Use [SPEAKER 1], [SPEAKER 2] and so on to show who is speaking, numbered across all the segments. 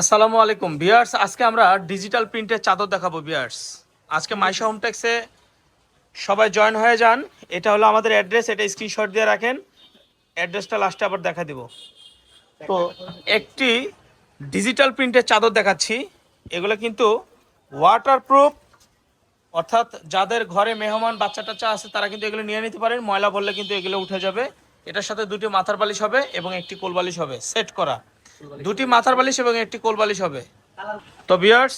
[SPEAKER 1] আসসালামু আলাইকুম বিয়ার্স আজকে আমরা ডিজিটাল প্রিন্টের চাদর দেখাবো বিয়ার্স আজকে মাইশা হোমটেক্সে সবাই জয়েন হয়ে যান। এটা হলো আমাদের অ্যাড্রেস, এটা স্ক্রিনশট দিয়ে রাখেন। অ্যাড্রেসটা লাস্টে আবার দেখা দিব। তো একটি ডিজিটাল প্রিন্টের চাদর দেখাচ্ছি। এগুলো কিন্তু ওয়াটারপ্রুফ অর্থাৎ যাদের ঘরে মেহমান বাচ্চা টাচ্চা আছে, তারা কিন্তু এগুলো নিয়ে নিতে পারেন। ময়লা বললে কিন্তু এগুলো উঠে যাবে। এটার সাথে দুটি মাথার বালিশ হবে এবং একটি কোল বালিশ হবে। সেট করা। দুটি মাথার বালিশ এবং একটি কোল বালিশ হবে। তো বিয়ার্স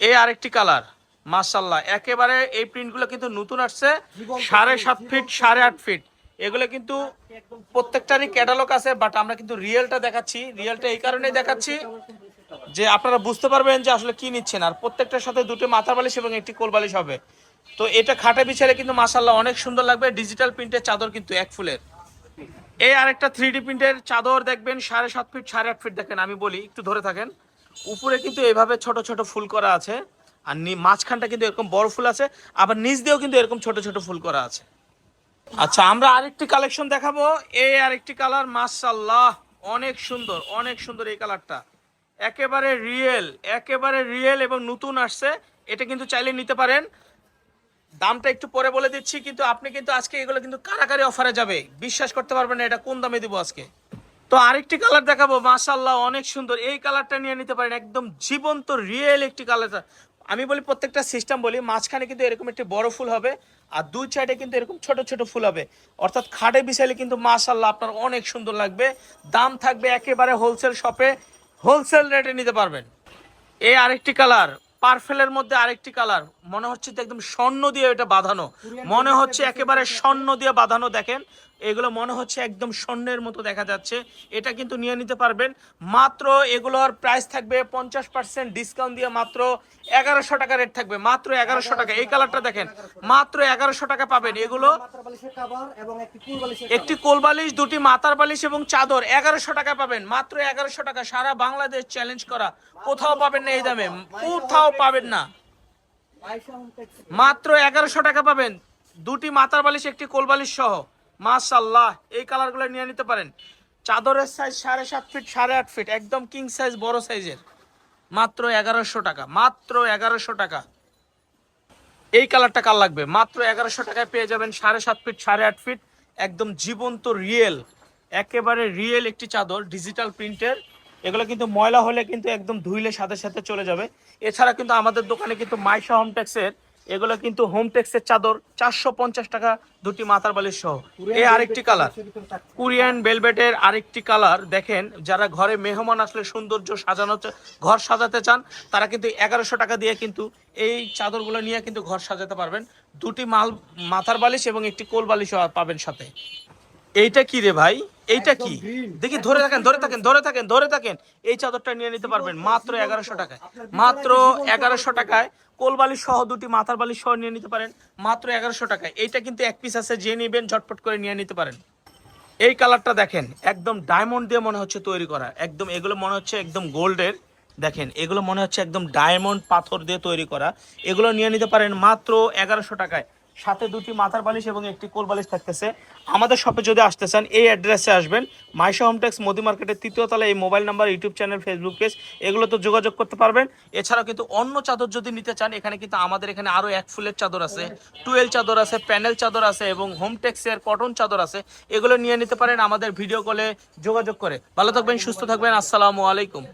[SPEAKER 1] এই আরেকটি কালার মার্শাল্লাহ একেবারে এই প্রিন্টগুলো কিন্তু নতুন আসছে, সাড়ে সাত ফিট সাড়ে আট ফিট এগুলো কিন্তু প্রত্যেকটারই ক্যাটালগ আছে বাট আমরা কিন্তু রিয়েলটা দেখাচ্ছি রিয়েলটা এই কারণেই দেখাচ্ছি যে আপনারা বুঝতে পারবেন যে আসলে কি নিচ্ছেন। আর প্রত্যেকটার সাথে দুটো মাথার বালিশ এবং একটি কোল বালিশ হবে। তো এটা খাটে বিছালে কিন্তু মাসাল্লাহ অনেক সুন্দর লাগবে ডিজিটাল প্রিন্টের চাদর কিন্তু এক ফুলের। এই আরেকটা থ্রি ডি প্রিন্টের চাদর দেখবেন, সাড়ে সাত ফিট সাড়ে আট ফিট দেখেন, আমি বলি, একটু ধরে থাকেন। উপরে কিন্তু এভাবে ছোট ছোট ফুল করা আছে, আর মাঝখানটা কিন্তু এরকম বড় ফুল আছে, আবার নিচ দিয়েও কিন্তু এরকম ছোট ছোট ফুল করা আছে। আচ্ছা আমরা আরেকটি কালেকশন দেখাবো। এই আরেকটি কালার মাশাল্লাহ অনেক সুন্দর অনেক সুন্দর এই কালারটা একেবারে রিয়েল একেবারে রিয়েল এবং নতুন আসছে, এটা কিন্তু চাইলে নিতে পারেন। দামটা একটু পরে বলে দিচ্ছি, কিন্তু আপনি কিন্তু আজকে এগুলো কিন্তু কারাকারি অফারে যাবে। বিশ্বাস করতে পারবেন না, এটা কোন দামে দিব আজকে? তো আরেকটি কালার দেখাবো মাশাল্লাহ অনেক সুন্দর। এই কালারটা নিয়ে নিতে পারেন, একদম জীবন্ত রিয়েল একটি কালার। আমি বলি প্রত্যেকটা সিস্টেম বলি, মাঝখানে কিন্তু এরকম একটি বড় ফুল হবে, আর দুই সাইডে কিন্তু এরকম ছোট ছোট ফুল হবে। অর্থাৎ খাটে বিছাইলে কিন্তু মাশাল্লাহ আপনার অনেক সুন্দর লাগবে। দাম থাকবে একেবারে হোলসেল শপে হোলসেল রেটে নিতে পারবেন। এই আরেকটি কালার পার্ফেলের মধ্যে আরেকটি কালার। মনে হচ্ছে একদম স্বর্ণ দিয়ে এটা বাঁধানো। মনে হচ্ছে একেবারে স্বর্ণ দিয়ে বাঁধানো দেখেন। এগুলো মনে হচ্ছে একদম স্বর্ণের মতো দেখা যাচ্ছে। এটা কিন্তু নিয়ে নিতে পারবেন। মাত্র এগুলোর প্রাইস থাকবে পঞ্চাশ পার্সেন্ট ডিসকাউন্ট দিয়ে মাত্র এগারোশো টাকা রেট থাকবে। মাত্র এগারোশো টাকা। এই কালারটা দেখেন। মাত্র এগারোশো টাকা পাবেন। এগুলো
[SPEAKER 2] একটি কুল বালিশের
[SPEAKER 1] একটি কোল বালিশ দুটি মাথার বালিশ এবং চাদর এগারোশো টাকা পাবেন। মাত্র এগারোশো টাকা। সারা বাংলাদেশ চ্যালেঞ্জ করা। কোথাও পাবেন না এই দামে। কোথাও পাবেন না। মাত্র এগারোশো টাকা পাবেন। দুটি মাথার বালিশ, একটি কোল বালিশ সহ। মাশাল্লাহ এই কালারগুলো নিয়ে নিতে পারেন। চাদরের সাইজ সাড়ে সাত ফিট সাড়ে আট ফিট একদম কিং সাইজ বড় সাইজের মাত্র এগারোশো টাকা, মাত্র এগারোশো টাকা। এই কালারটা কাল লাগবে? মাত্র এগারোশো টাকায় পেয়ে যাবেন সাড়ে সাত ফিট সাড়ে আট ফিট একদম জীবন্ত রিয়েল একেবারে রিয়েল একটি চাদর ডিজিটাল প্রিন্টের এগুলো কিন্তু ময়লা হলে কিন্তু একদম ধুইলে সাথে সাথে চলে যাবে। এছাড়া কিন্তু আমাদের দোকানে কিন্তু মাইশা হোমটেক্সের এগুলো কিন্তু হোমটেক্সের চাদর চারশো পঞ্চাশ টাকা দুটি মাথার বালিশ সহ। এই আরেকটি কালার কোরিয়ান বেলভেটের আরেকটি কালার দেখেন যারা ঘরে মেহমান আসলে সৌন্দর্য সাজানো ঘর সাজাতে চান তারা কিন্তু এগারোশো টাকা দিয়ে কিন্তু এই চাদরগুলো নিয়ে কিন্তু ঘর সাজাতে পারবেন। দুটি মাল মাথার বালিশ এবং একটি কোল বালিশ পাবেন সাথে। এইটা কি রে ভাই? এইটা কি? দেখি ধরে থাকেন ধরে থাকেন ধরে থাকেন ধরে থাকেন। এই চাদরটা নিয়ে নিতে পারবেন মাত্র এগারোশো টাকায়। মাত্র এগারোশো টাকায়। কোল বালিশ সহ দুটি মাথার বালিশ সহ নিয়ে নিতে পারেন মাত্র এগারোশো টাকায়। এইটা কিন্তু এক পিস আছে যে নেবেন ঝটপট করে নিয়ে নিতে পারেন। এই কালারটা দেখেন একদম ডায়মন্ড দিয়ে মনে হচ্ছে তৈরি করা। একদম এগুলো মনে হচ্ছে একদম গোল্ডের। দেখেন এগুলো মনে হচ্ছে একদম ডায়মন্ড পাথর দিয়ে তৈরি করা। এগুলো নিয়ে নিতে পারেন মাত্র এগারোশো টাকায়। সাথে দুটি মাথার বালিশ এবং একটি কোল বালিশ থাকতেছে। আমাদের শপে যদি আসতে চান, এই অ্যাড্রেসে আসবেন। মাইশা হোমটেক্স মোদি মার্কেটের তৃতীয় তলায় এই mobile number YouTube channel Facebook page এগুলো তো যোগাযোগ করতে পারবেন। এছাড়াও কিন্তু অন্য চাদর যদি নিতে চান, এখানে কিন্তু আমাদের এখানে আরও এক ফুলের চাদর আছে টুয়েল চাদর আছে প্যানেল চাদর আছে এবং হোমটেক্সের কটন চাদর আছে। এগুলো নিয়ে নিতে পারেন আমাদের ভিডিও কলে যোগাযোগ করে। ভালো থাকবেন, সুস্থ থাকবেন, আসসালামু আলাইকুম।